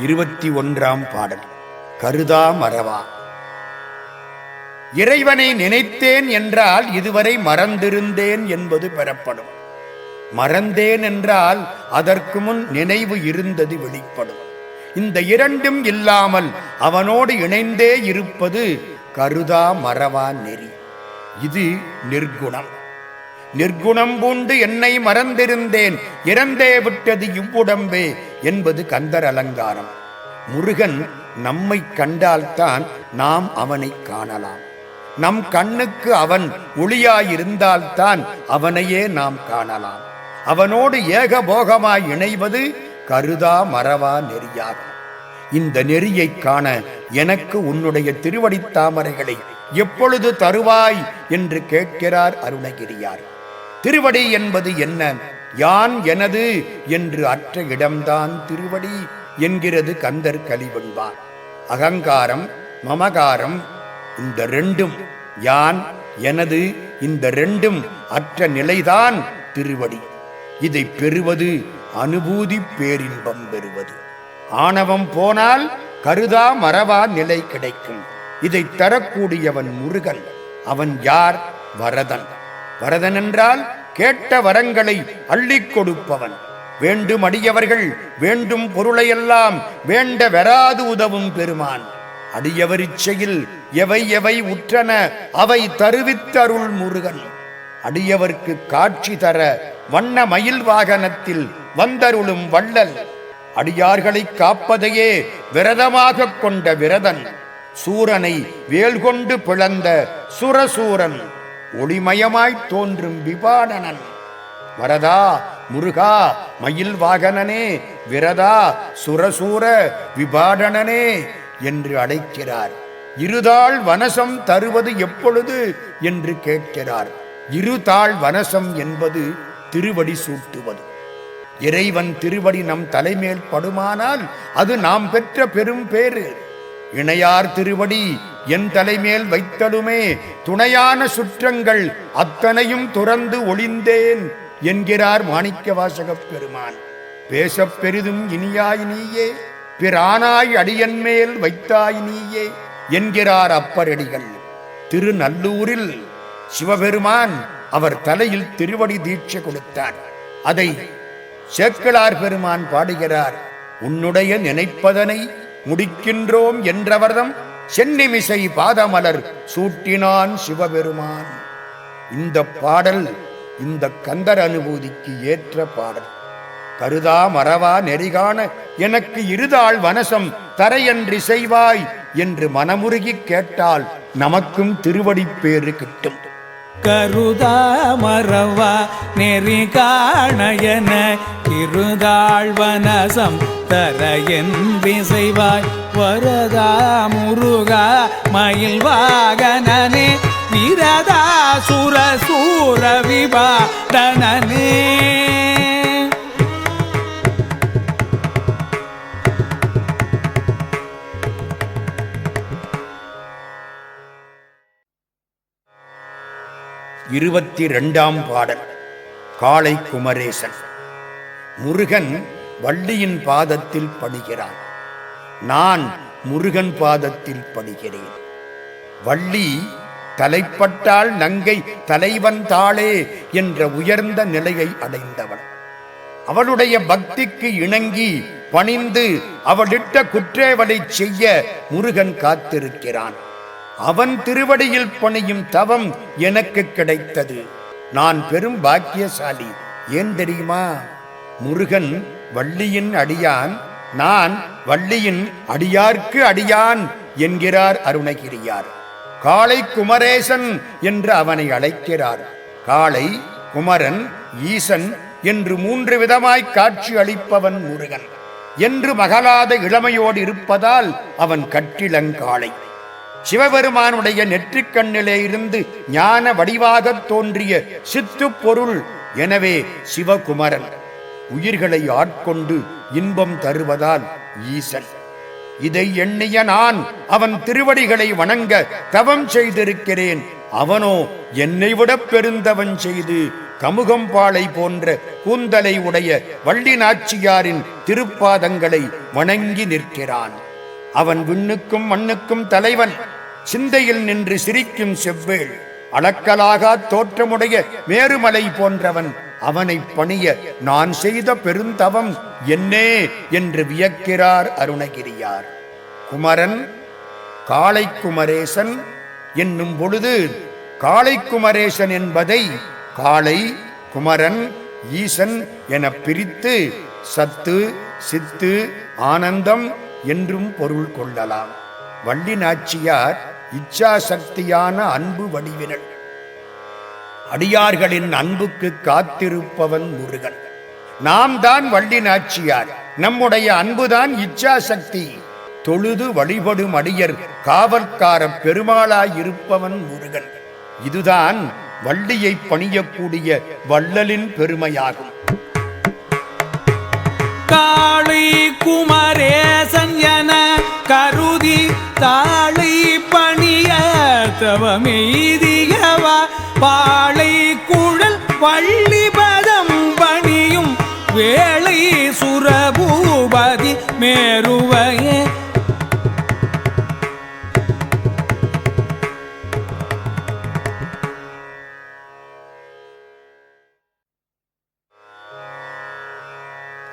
இருபத்தி ஒன்றாம் பாடல். கருதா மறவா. இறைவனை நினைத்தேன் என்றால் இதுவரை மறந்திருந்தேன் என்பது பெறப்படும். மறந்தேன் என்றால் அதற்கு முன் நினைவு இருந்தது வெளிப்படும். இந்த இரண்டும் இல்லாமல் அவனோடு இணைந்தே இருப்பது கருதா மறவா நெறி. இது நிர்குணம். நிர்குணம் பூண்டு என்னை மறந்திருந்தேன். இறந்தே விட்டது இவ்வுடம்பே என்பது கந்தர் அலங்காரம். முருகன் நம்மை கண்டால்தான் நாம் அவனை காணலாம். நம் கண்ணுக்கு அவன் ஒளியாயிருந்தால்தான் அவனையே நாம் காணலாம். அவனோடு ஏகபோகமாய் இணைவது கருதா மறவா நெறியாகும். இந்த நெறியைக் காண எனக்கு உன்னுடைய திருவடித் தாமரைகளை எப்பொழுது தருவாய் என்று கேட்கிறார் அருணகிரியார். திருவடி என்பது என்ன? யான் எனது? என்று அற்ற இடம்தான் திருவடி என்கிறது கந்தர் கலிவெண்பார் அகங்காரம் மமகாரம் இந்த ரெண்டும் யான் எனது இந்த ரெண்டும் அற்ற நிலைதான் திருவடி. இதை பெறுவது அனுபூதி பேரின்பம் பெறுவது. ஆணவம் போனால் கருதா மறவா நிலை கிடைக்கும். இதை தரக்கூடியவன் முருகன். அவன் யார்? வரதன். வரதன் என்றால் கேட்ட வரங்களை அள்ளிக் கொடுப்பவன். வேண்டும் அடியவர்கள் வேண்டும் பொருளையெல்லாம் வேண்ட வெறாது உதவும் பெருமான். அடியவரிச்சையில் எவை எவை உற்றன அவை தருவித்தருள் முருகன். அடியவர்க்கு காட்சி தர வண்ண மயில் வாகனத்தில் வந்தருளும் வள்ளல். அடியார்களை காப்பதையே விரதமாகக் கொண்ட விரதன். சூரனை வேல்கொண்டு பிளந்த சுரசூரன். ஒளிமயமாய்த் தோன்றும் விபாடனன் வரதா முருகா மயில் வாகனனே விரதா சுரசூர விபாடனனே என்று அழைக்கிறார். இருதாள் வனசம் தருவது எப்பொழுது என்று கேட்கிறார். இருதாள் வனசம் என்பது திருவடி சூட்டுவது. இறைவன் திருவடி நம் தலைமேல் படுமானால் அது நாம் பெற்ற பெரும் பேரு இணையார் திருவடி என் தலைமேல் வைத்தலுமே துணையான சுற்றங்கள் அத்தனையும் துறந்து ஒளிந்தேன் என்கிறார் மாணிக்க வாசகப் பெருமான். பேசப் பெரிதும் இனியாய் நீயே பிரானாய் அடியன் மேல் வைத்தாய் நீயே என்கிறார் அப்பரடிகள். திருநல்லூரில் சிவபெருமான் அவர் தலையில் திருவடி தீட்சை கொடுத்தார். அதை சேக்கலார் பெருமான் பாடுகிறார். உன்னுடைய நினைப்பதனை முடிக்கின்றோம் என்றவர்தம் சென்னிமிசை பாதமலர் சூட்டினான் சிவபெருமான். இந்த பாடல் இந்த கந்தர் அனுபூதிக்கு ஏற்ற பாடல். கருதா மறவா நெறிகாண எனக்கு இருதாள் வனசம் தரையன்றி செய்வாய் என்று மனமுருகிக் கேட்டால் நமக்கும் திருவடிப்பேறு கிட்டும். கருதா மறவா நெறி காணையன இருதாழ்வனசம் தர என்பி செய்வாய் வரதா முருகா? மயில் வாகனே விரதா சுர சூர விபாடனனே இருபத்தி ரெண்டாம் பாடல் காளை குமரேசன் முருகன் வள்ளியின் பாதத்தில் பணிகிறான் நான் முருகன் பாதத்தில் பணிகிறேன் வள்ளி தலைப்பட்டால் நங்கை தலைவன் தாளே என்ற உயர்ந்த நிலையை அடைந்தவள் அவளுடைய பக்திக்கு இணங்கி பணிந்து அவளிட்ட குற்றேவலை செய்ய முருகன் காத்திருக்கிறான். அவன் திருவடியில் பணியும் தவம் எனக்கு கிடைத்தது. நான் பெரும் பாக்கியசாலி. ஏன் தெரியுமா? முருகன் வள்ளியின் அடியான் நான் வள்ளியின் அடியார்க்கு அடியான் என்கிறார் அருணகிரியார். காளை குமரேசன் என்று அவனை அழைக்கிறார். காளை குமரன் ஈசன் என்று மூன்று விதமாய் காட்சி அளிப்பவன் முருகன் என்று மகளாத இளமையோடு இருப்பதால் அவன் கட்டிலங்காளை. சிவபெருமானுடைய நெற்றிக் கண்ணிலே இருந்து ஞான வடிவாகத் தோன்றிய சித்துப் பொருள் எனவே சிவகுமரன். உயிர்களை ஆட்கொண்டு இன்பம் தருவதால் ஈசன். இதை எண்ணிய நான் அவன் திருவடிகளை வணங்க தவம் செய்திருக்கிறேன். அவனோ என்னை விட பெருந்தவன் செய்து கமுகம்பாளை போன்ற கூந்தலை உடைய வள்ளி நாச்சியாரின் திருப்பாதங்களை வணங்கி நிற்கிறான். அவன் விண்ணுக்கும் மண்ணுக்கும் தலைவன் சிந்தையில் நின்று சிரிக்கும் செவ்வேள் அளக்கலாகா தோற்றமுடைய மேருமலை போன்றவன் அவனை பணிய நான் செய்த பெருந்தவம் என்னே என்று வியக்கிறார் அருணகிரியார். குமரன் காளை குமரேசன் என்னும் பொழுது காளை குமரேசன் என்பதை காளை குமரன் ஈசன் என பிரித்து சத்து சித்து ஆனந்தம் என்றும் பொருள் கொள்ளலாம். வள்ளி நாச்சியார் இச்சாசக்தியான அன்பு வடிவினர் அடியார்களின் அன்புக்கு காத்திருப்பவன் முருகன். நாம் தான் வள்ளி நாச்சியார் நம்முடைய அன்புதான் இச்சாசக்தி. தொழுது வழிபடும் அடியர் காவற்கார பெருமாளாயிருப்பவன் முருகன். இதுதான் வள்ளியை பணியக்கூடிய வள்ளலின் பெருமையாகும். காளை குமரேசன் என கருதி தாளி பணிய வள்ளிபதம் பணியும் வேளை சுரபூபதி மேருவையே.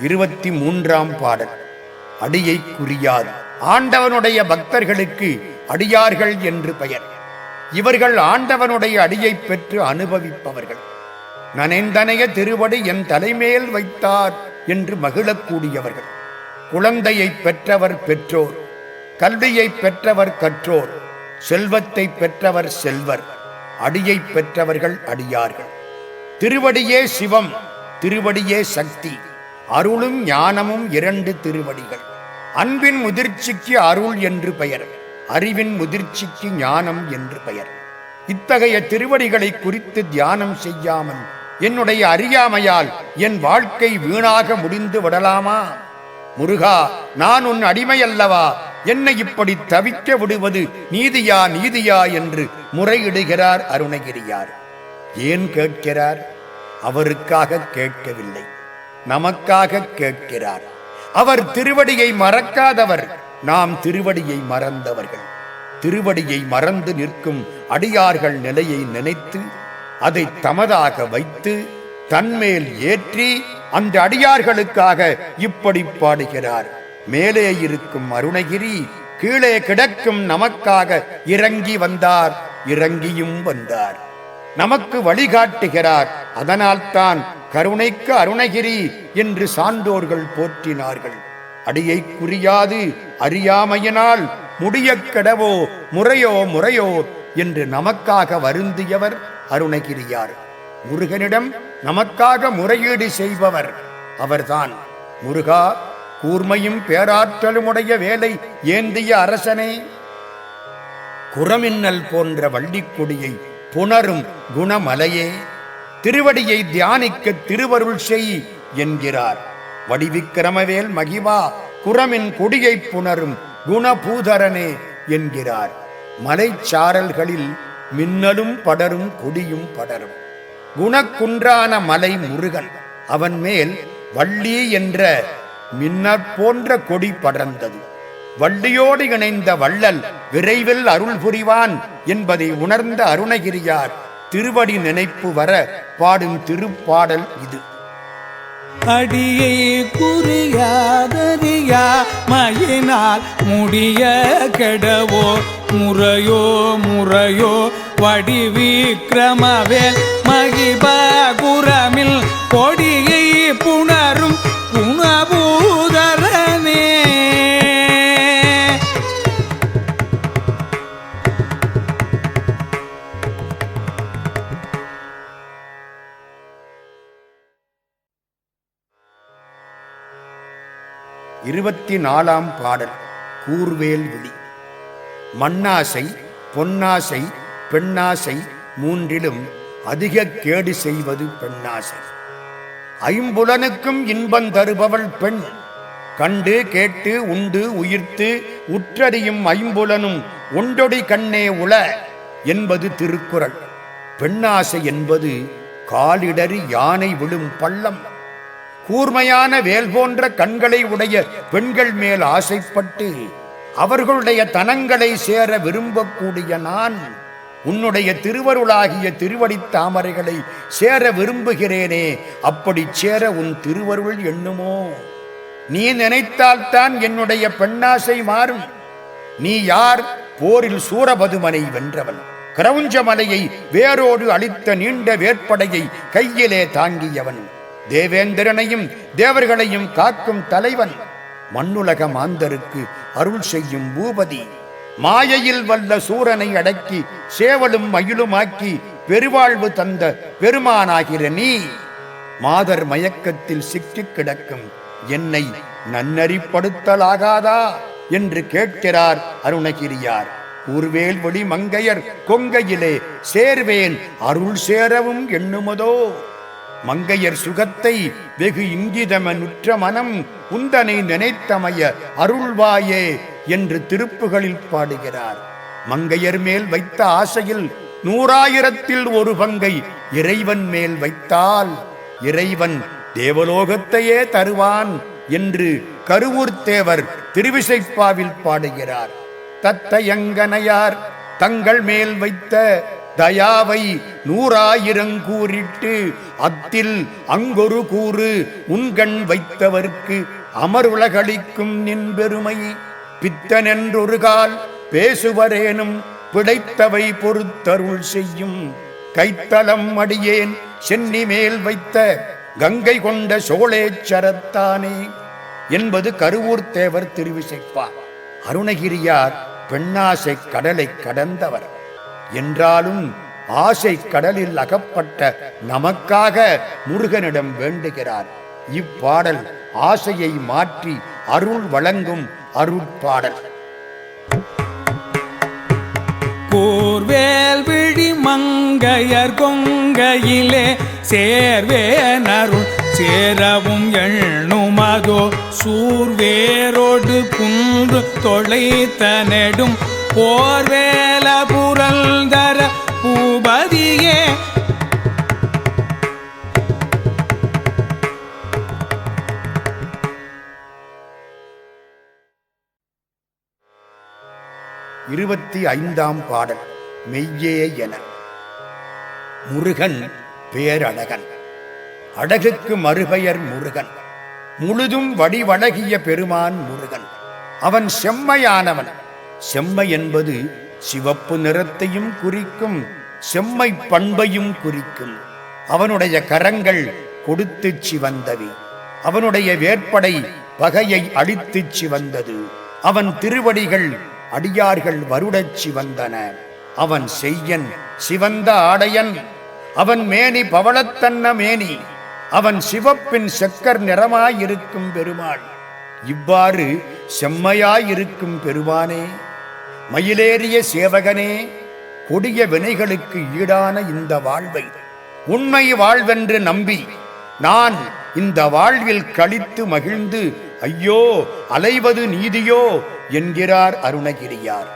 இருபத்தி மூன்றாம் பாடல். அடியை குறியாது. ஆண்டவனுடைய பக்தர்களுக்கு அடியார்கள் என்று பெயர். இவர்கள் ஆண்டவனுடைய அடியை பெற்று அனுபவிப்பவர்கள். நனைந்தனைய திருவடி என் தலைமேல் வைத்தார் என்று மகிழக்கூடியவர்கள் குழந்தையை பெற்றவர் பெற்றோர் கல்வியை பெற்றவர் கற்றோர் செல்வத்தை பெற்றவர் செல்வர் அடியை பெற்றவர்கள் அடியார்கள். திருவடியே சிவம் திருவடியே சக்தி அருளும் ஞானமும் இரண்டு திருவடிகள். அன்பின் முதிர்ச்சிக்கு அருள் என்று பெயர் அறிவின் முதிர்ச்சிக்கு ஞானம் என்று பெயர். இத்தகைய திருவடிகளை குறித்து தியானம் செய்யாமல் என்னுடைய அறியாமையால் என் வாழ்க்கை வீணாக முடிந்து விடலாமா? முருகா நான் உன் அடிமை அல்லவா என்னை இப்படி தவிக்க விடுவது நீதியா நீதியா என்று முறையிடுகிறார் அருணகிரியார். ஏன் கேட்கிறார்? அவருக்காக கேட்கவில்லை. நமக்காக கேட்கிறார். அவர் திருவடியை மறக்காதவர். நாம் திருவடியை மறந்தவர்கள். திருவடியை மறந்து நிற்கும் அடியார்கள் நிலையை நினைத்து அதை தமதாக வைத்து தன்மேல் ஏற்றி அந்த அடியார்களுக்காக இப்படி பாடுகிறார். மேலே இருக்கும் அருணகிரி கீழே கிடக்கும் நமக்காக இறங்கி வந்தார் இறங்கியும் வந்தார். நமக்கு வழிகாட்டுகிறார் அதனால்தான் கருணைக்கு அருணகிரி என்று சான்றோர்கள் போற்றினார்கள். அடியை குறியாது அறியாமையினால் முடியக் கெடவோ முறையோ முறையோ என்று நமக்காக வருந்தியவர் அருணகிரியார். முருகனிடம் நமக்காக முறையீடு செய்பவர் அவர்தான். முருகா கூர்மையும் பேராற்றலுமுடைய வேலை ஏந்திய அரசனே. குரமின்னல் போன்ற வள்ளிக்கொடியை புணரும் குணமலையே. திருவடியை தியானிக்க திருவருள் செய் என்கிறார். வடிவிக்கிரமவேல் மகிவா குரமின் கொடியை புணரும் குணபூதரனே என்கிறார். மலைச்சாரல்களில் மின்னலும் படரும் கொடியும் படரும். குணக்குன்றான மலை முருகன் அவன் மேல் வள்ளி என்ற மின்னற் போன்ற கொடி படர்ந்தது. வள்ளியோடு இணைந்த வள்ளல் விரைவில் அருள் புரிவான் என்பதை உணர்ந்த அருணகிரியார் திருவடி நினைப்பு வர பாடும் திருப்பாடல் இது. அடியை குறியாதறியா மயினால் முடிய கெடவோ? முறையோ முறையோ? வடிவிக்கிரமவேல் மகிபகுரமில் கொடியை புணரும் குணபூதரனே இருபத்தி நாலாம் பாடல் கூர்வேல் விழி மண்ணாசை பொன்னாசை பெண்ணாசை மூன்றிலும் அதிக கேடு செய்வது பெண்ணாசை. ஐம்புலனுக்கும் இன்பம் தருபவள் பெண் கண்டு கேட்டு உண்டு உயிர்த்து உற்றறியும் ஐம்புலனும் ஒன்றொடி கண்ணே உள என்பது திருக்குறள். பெண்ணாசை என்பது காலிடறி யானை விழும் பள்ளம். கூர்மையான வேல் போன்ற கண்களை உடைய பெண்கள் மேல் ஆசைப்பட்டு அவர்களுடைய தனங்களை சேர விரும்பக்கூடிய நான் உன்னுடைய திருவருளாகிய திருவடி தாமரைகளை சேர விரும்புகிறேனே அப்படி சேர உன் திருவருள் எண்ணுமோ? நீ நினைத்தால்தான் என்னுடைய பெண்ணாசை மாறும். நீ யார்? போரில் சூரபதுமனை வென்றவன். கிரவுஞ்ச மலையை வேரோடு அளித்த நீண்ட வேட்படையை கையிலே தாங்கியவன். தேவேந்திரனையும் தேவர்களையும் காக்கும் தலைவன். மண்ணுலக மாந்தருக்கு அருள் செய்யும் பூபதி. மாயையில் வல்ல சூரனை அடக்கி சேவலும் மயிலுமாக்கி பெருவாழ்வு தந்த பெருமானாகிற நீ. மாதர் மயக்கத்தில் சிக்கிக் கிடக்கும் என்னை நன்னறிப்படுத்தலாகாதா என்று கேட்கிறார் அருணகிரியார். ஊர்வேல் ஒளி மங்கையர் கொங்கையிலே சேர்வேன் அருள் சேரவும் எண்ணுமதோ. மங்கையர் சுகத்தை வெகு இங்கிதமனுற்ற மனம் உந்தனை நினைத்தமைய அருள்வாயே என்று திருப்புகளில் பாடுகிறார். மங்கையர் மேல் வைத்த ஆசையில் நூறாயிரத்தில் ஒரு பங்கை இறைவன் மேல் வைத்தால் இறைவன் தேவலோகத்தையே தருவான் என்று கருவூர் தேவர் திருவிசைப்பாவில் பாடுகிறார். தத்தையங்கனையார் தங்கள் மேல் வைத்த தயாவை நூறாயிரங்கூறிட்டு அத்தில் அங்கொரு கூறு உன்கண் வைத்தவர்க்கு அமருலகளிக்கும் நின் பெருமை பித்தனென்றொரு கால் பேசுவரேனும் பிழைத்தவை பொறுத்தருள் செய்யும். கைத்தலம் அடியேன் சென்னி மேல் வைத்த கங்கை கொண்ட சோழேச்சரத்தானே என்பது கருவூர் தேவர் திருவிசைப்பார். அருணகிரியார் பெண்ணாசை கடலை கடந்தவர். என்றாலும் ஆசை கடலில் அகப்பட்ட நமக்காக முருகனிடம் வேண்டுகிறார். இப்பாடல் ஆசையை மாற்றி அருள் வழங்கும் அருட்பாடல். கூர்வேல் விழி மங்கையர் கொங்கையிலே சேர்வேனருள் சேரவும் எண்ணுமதோ சூர்வேரோடு குன்று தொலைத்த நெடும் போர்வேல புரல்தர பூபதியே. இருபத்தி ஐந்தாம் பாடல் மெய்யே என. முருகன் பேரழகன். அழகுக்கு மறுபெயர் முருகன். முழுதும் வடிவழகிய பெருமான் முருகன். அவன் செம்மையானவன். செம்மை என்பது சிவப்பு நிறத்தையும் குறிக்கும் செம்மை பண்பையும் குறிக்கும். அவனுடைய கரங்கள் கொடுத்துச் சிவந்தவி அவனுடைய வேற்படை பகையை அழித்துச் சிவந்தது. அவன் திருவடிகள் அடியார்கள் வருடச் சிவந்தன. அவன் செய்யன் சிவந்த ஆடையன். அவன் மேனி பவளத்தன்ன மேனி. அவன் சிவப்பின் செக்கர் நிறமாயிருக்கும் பெருமாள். இவ்வாறு செம்மையாயிருக்கும் பெருமானே. மயிலேறிய சேவகனே கொடிய வினைகளுக்கு ஈடான இந்த வாழ்வை உண்மை வாழ்வென்று நம்பி நான் இந்த வாழ்வில் கழித்து மகிழ்ந்து ஐயோ அலைவது நீதியோ? என்கிறார் அருணகிரியார்.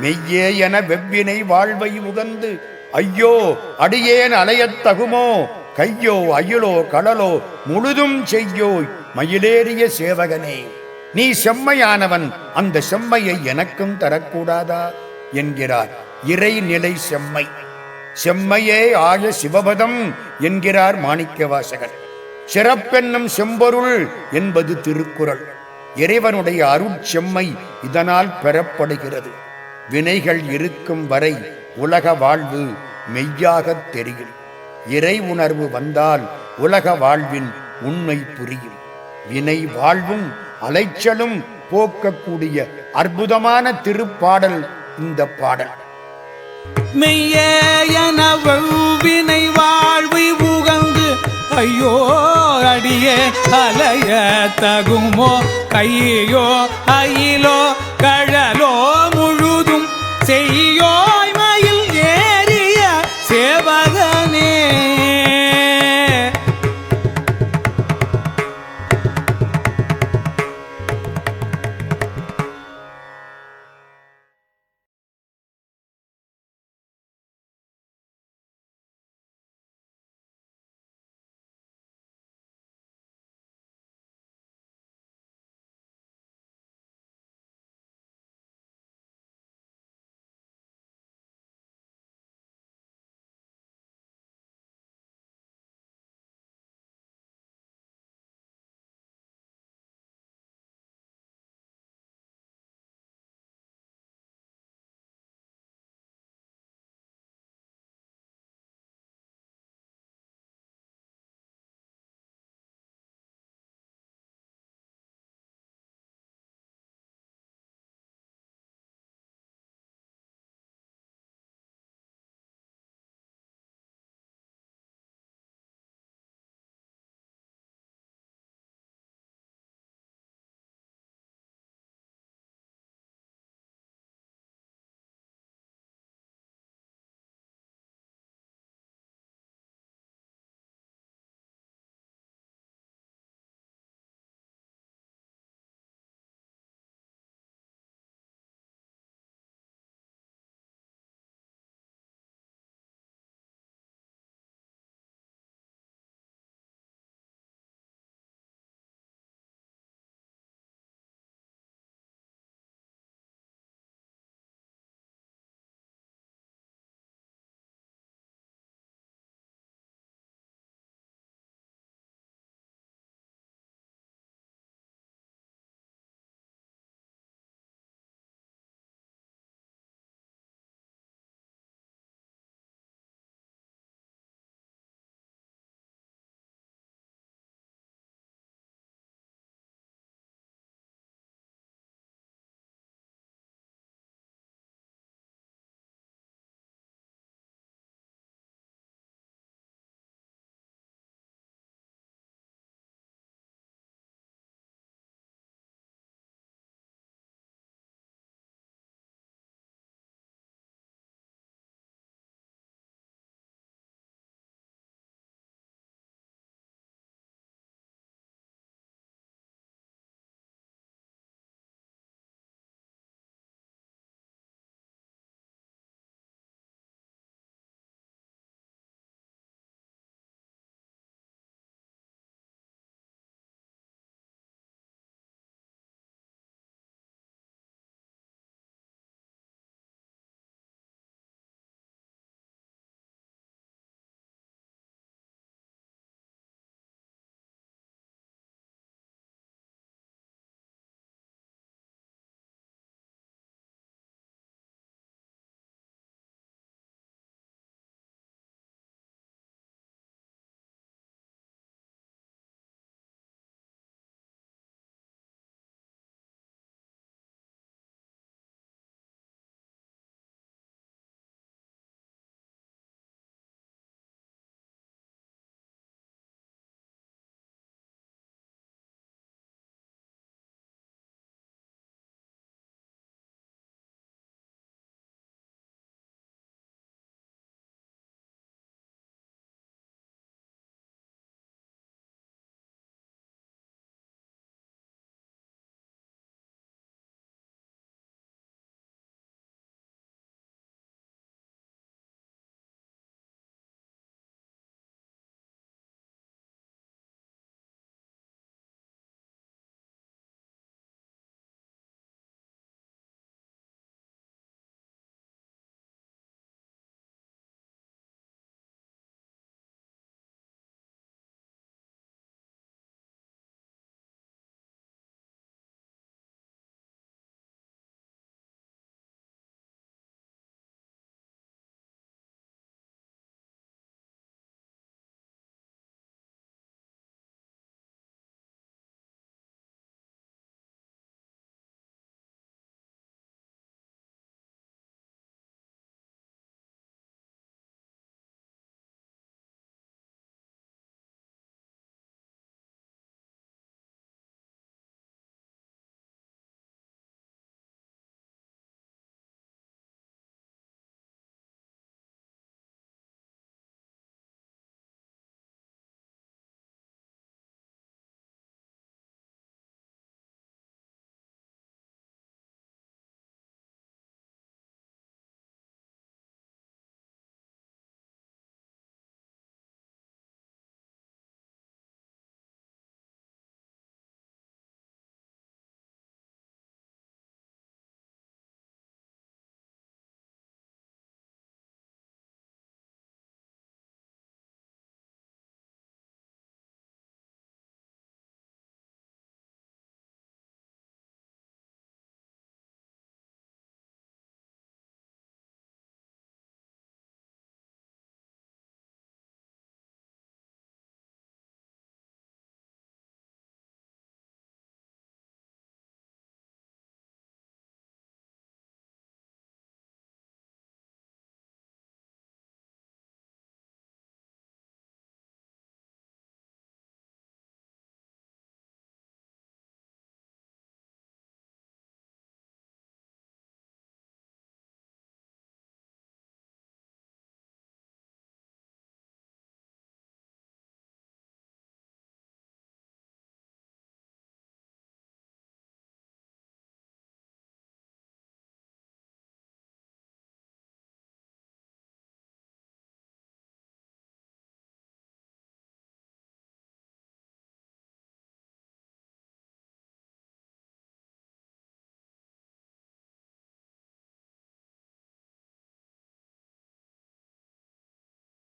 மெய்யே என வெவ்வினை வாழ்வை உகந்து ஐயோ அடியேன் அலையத் தகுமோ? கையோ அயிலோ கடலோ முழுதும் செய்யோய் மயிலேறிய சேவகனே. நீ செம்மையானவன் அந்த செம்மையை எனக்கும் தரக்கூடாதா? என்கிறார். இறைநிலை செம்மை. செம்மையே ஆய சிவபதம் என்கிறார் மாணிக்கவாசகர். சிறப்பென்னும் செம்பொருள் என்பது திருக்குறள். இறைவனுடைய அருட்செம்மை இதனால் பெறப்படுகிறது. வினைகள் இருக்கும் வரை உலக வாழ்வு மெய்யாகத் தெரியும். இறை உணர்வு வந்தால் உலக வாழ்வின் உண்மை புரியும். வினை வாழ்வும் அலைச்சலும் போக்கக்கூடிய அற்புதமான திருப்பாடல் இந்த பாடல். மெய்யேயன வாழ்வை உகந்து ஐயோ அடியே அலைய தகுமோ கையோ அயிலோ கழலோ முழுதும் செய்யோ